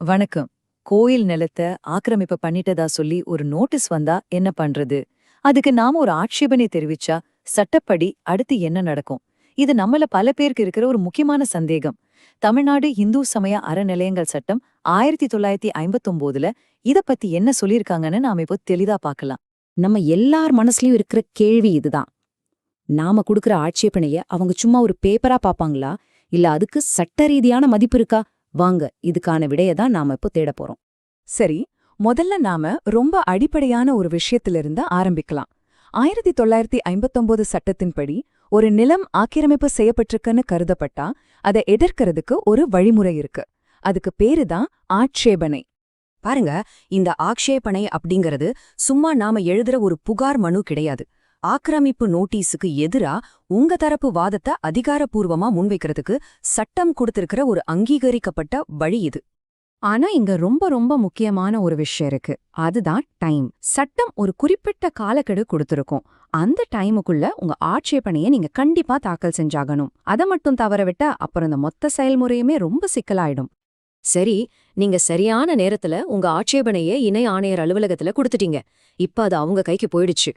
வணக்கம். கோயில் நிலத்தை ஆக்கிரமிப்பு பண்ணிட்டதா சொல்லி ஒரு நோட்டீஸ் வந்தா என்ன பண்றது? அதுக்கு நாம ஒரு ஆட்சேபனை தெரிவிச்சா சட்டப்படி அடுத்து என்ன நடக்கும்? இது நம்மள பல பேருக்கு இருக்கிற ஒரு முக்கியமான சந்தேகம். தமிழ்நாடு இந்து சமய அறநிலையங்கள் சட்டம் ஆயிரத்தி தொள்ளாயிரத்தி ஐம்பத்தொம்போதுல இத பத்தி என்ன சொல்லியிருக்காங்கன்னு நாம இப்போ தெளிதா பார்க்கலாம். நம்ம எல்லார் மனசுலயும் இருக்கிற கேள்வி இதுதான். நாம கொடுக்குற ஆட்சேபனைய அவங்க சும்மா ஒரு பேப்பரா பாப்பாங்களா இல்ல அதுக்கு சட்ட ரீதியான மதிப்பு இருக்கா? வாங்க இதுக்கான விடைய தான் நாம இப்போ தேட போறோம். சரி முதல்ல நாம ரொம்ப அடிப்படையான ஒரு விஷயத்திலிருந்து ஆரம்பிக்கலாம். ஆயிரத்தி தொள்ளாயிரத்தி ஐம்பத்தொன்பது சட்டத்தின்படி ஒரு நிலம் ஆக்கிரமிப்பு செய்யப்பட்டிருக்குன்னு கருதப்பட்டா அதை எதிர்க்கிறதுக்கு ஒரு வழிமுறை இருக்கு. அதுக்கு பேரு தான் ஆட்சேபனை பாருங்க இந்த ஆக்ஷேபனை அப்படிங்கறது சும்மா நாம எழுதுற ஒரு புகார் மனு கிடையாது. ஆக்கிரமிப்பு நோட்டீஸுக்கு எதிரா உங்க தரப்பு வாதத்தை அதிகாரப்பூர்வமா முன்வைக்கிறதுக்கு சட்டம் கொடுத்திருக்கிற ஒரு அங்கீகரிக்கப்பட்ட வழி இது. ஆனா இங்க ரொம்ப ரொம்ப முக்கியமான ஒரு விஷயம் இருக்கு. அதுதான் டைம். சட்டம் ஒரு குறிப்பிட்ட காலக்கெடு கொடுத்திருக்கும். அந்த டைமுக்குள்ள உங்க ஆட்சேபனையை நீங்க கண்டிப்பா தாக்கல் செஞ்சாகணும். அதை மட்டும் தவற விட்டா அப்புறம் இந்த மொத்த செயல்முறையுமே ரொம்ப சிக்கலாயிடும். சரி நீங்க சரியான நேரத்துல உங்க ஆட்சேபனைய இணை ஆணையர் அலுவலகத்துல கொடுத்துட்டீங்க. இப்ப அது அவங்க கைக்கு போயிடுச்சு.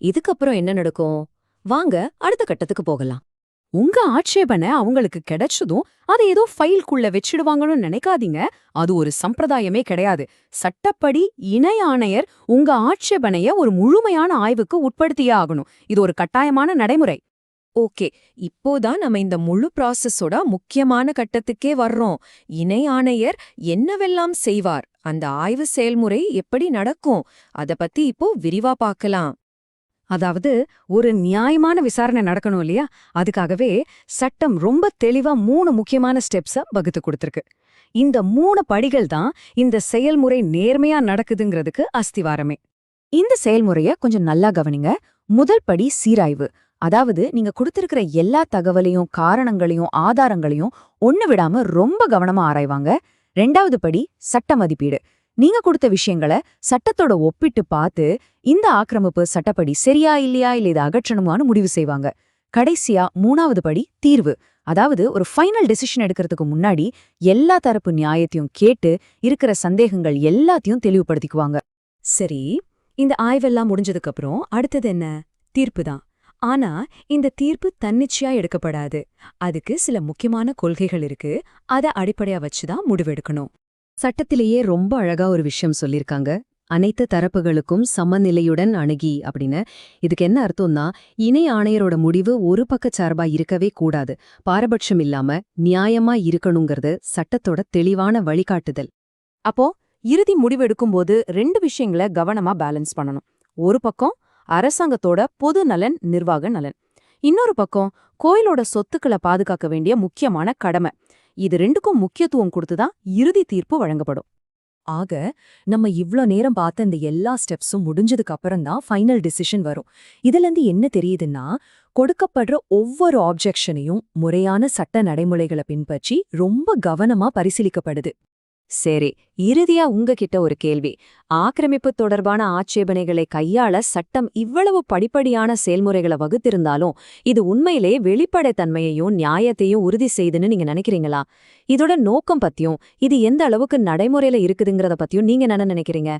இதுக்கப்புறம் என்ன நடக்கும்? வாங்க அடுத்த கட்டத்துக்கு போகலாம். உங்க ஆட்சேபனை அவங்களுக்கு கிடைச்சதும் அதை ஏதோ ஃபைல்குள்ள வச்சிடுவாங்கன்னு நினைக்காதீங்க. அது ஒரு சம்பிரதாயமே கிடையாது. சட்டப்படி இணை ஆணையர் உங்க ஆட்சேபனைய ஒரு முழுமையான ஆய்வுக்கு உட்படுத்தியே ஆகணும். இது ஒரு கட்டாயமான நடைமுறை. ஓகே இப்போதான் நம்ம இந்த முழு ப்ராசஸோட முக்கியமான கட்டத்துக்கே வர்றோம். இணை ஆணையர் என்னவெல்லாம் செய்வார்? அந்த ஆய்வு செயல்முறை எப்படி நடக்கும்? அத பத்தி இப்போ விரிவா பார்க்கலாம். அதாவது ஒரு நியாயமான விசாரணை நடக்கணும் இல்லையா? அதுக்காகவே சட்டம் ரொம்ப தெளிவா மூணு முக்கியமான ஸ்டெப்ஸ வகுத்து கொடுத்துருக்கு. இந்த மூணு படிகள் தான் இந்த செயல்முறை நேர்மையா நடக்குதுங்கிறதுக்கு அஸ்திவாரமே. இந்த செயல்முறைய கொஞ்சம் நல்லா கவனிங்க. முதல் படி சீராய்வு. அதாவது நீங்க கொடுத்திருக்கிற எல்லா தகவலையும் காரணங்களையும் ஆதாரங்களையும் ஒண்ணு விடாம ரொம்ப கவனமா ஆராய்வாங்க. ரெண்டாவது படி சட்ட மதிப்பீடு. நீங்க கொடுத்த விஷயங்களை சட்டத்தோட ஒப்பிட்டு பார்த்து இந்த ஆக்கிரமிப்பு சட்டப்படி சரியா இல்லையா இல்ல இதை அகற்றணுமான்னு முடிவு செய்வாங்க. கடைசியா மூணாவது படி தீர்வு. அதாவது ஒரு ஃபைனல் டெசிஷன் எடுக்கிறதுக்கு முன்னாடி எல்லா தரப்பு நியாயத்தையும் கேட்டு இருக்கிற சந்தேகங்கள் எல்லாத்தையும் தெளிவுபடுத்திக்குவாங்க. சரி இந்த ஆய்வெல்லாம் முடிஞ்சதுக்கு அப்புறம் அடுத்தது என்ன? தீர்ப்பு தான். ஆனா இந்த தீர்ப்பு தன்னிச்சையா எடுக்கப்படாது. அதுக்கு சில முக்கியமான கொள்கைகள் இருக்கு. அத அடிப்படையா வச்சுதான் முடிவெடுக்கணும். சட்டத்திலேயே ரொம்ப அழகா ஒரு விஷயம் சொல்லியிருக்காங்க அனைத்து தரப்புகளுக்கும் சமநிலையுடன் அணுகி அப்படின்னு. இதுக்கு என்ன அர்த்தம்னா இணை ஆணையரோட முடிவு ஒரு பக்க சார்பா இருக்கவே கூடாது. பாரபட்சம் இல்லாம நியாயமா இருக்கணுங்கிறது சட்டத்தோட தெளிவான வழிகாட்டுதல். அப்போ இறுதி முடிவெடுக்கும்போது ரெண்டு விஷயங்களை கவனமா பேலன்ஸ் பண்ணணும். ஒரு பக்கம் அரசாங்கத்தோட பொது நலன் நிர்வாக நலன். இன்னொரு பக்கம் கோயிலோட சொத்துக்களை பாதுகாக்க வேண்டிய முக்கியமான கடமை. இது ரெண்டுக்கும் முக்கியத்துவம் கொடுத்துதான் இறுதி தீர்ப்பு வழங்கப்படும். ஆக நம்ம இவ்ளோ நேரம் பார்த்த இந்த எல்லா ஸ்டெப்ஸும் முடிஞ்சதுக்கு அப்புறம் தான் ஃபைனல் டிசிஷன் வரும். இதுலேருந்து என்ன தெரியுதுன்னா கொடுக்கப்படுற ஒவ்வொரு ஆப்ஜெக்ஷனையும் முறையான சட்ட நடைமுறைகளை பின்பற்றி ரொம்ப கவனமா பரிசீலிக்கப்படுது. சரி இறுதியா உங்ககிட்ட ஒரு கேள்வி. ஆக்கிரமிப்பு தொடர்பான ஆட்சேபனைகளை கையாள சட்டம் இவ்வளவு படிப்படியான செயல்முறைகளை வகுத்திருந்தாலும் இது உண்மையிலே வெளிப்படைத்தன்மையையும் நியாயத்தையும் உறுதி செய்துன்னு நீங்க நினைக்கிறீங்களா? இதோட நோக்கம் பத்தியும் இது எந்த அளவுக்கு நடைமுறையில இருக்குதுங்கிறத பத்தியும் நீங்க என்ன நினைக்கிறீங்க?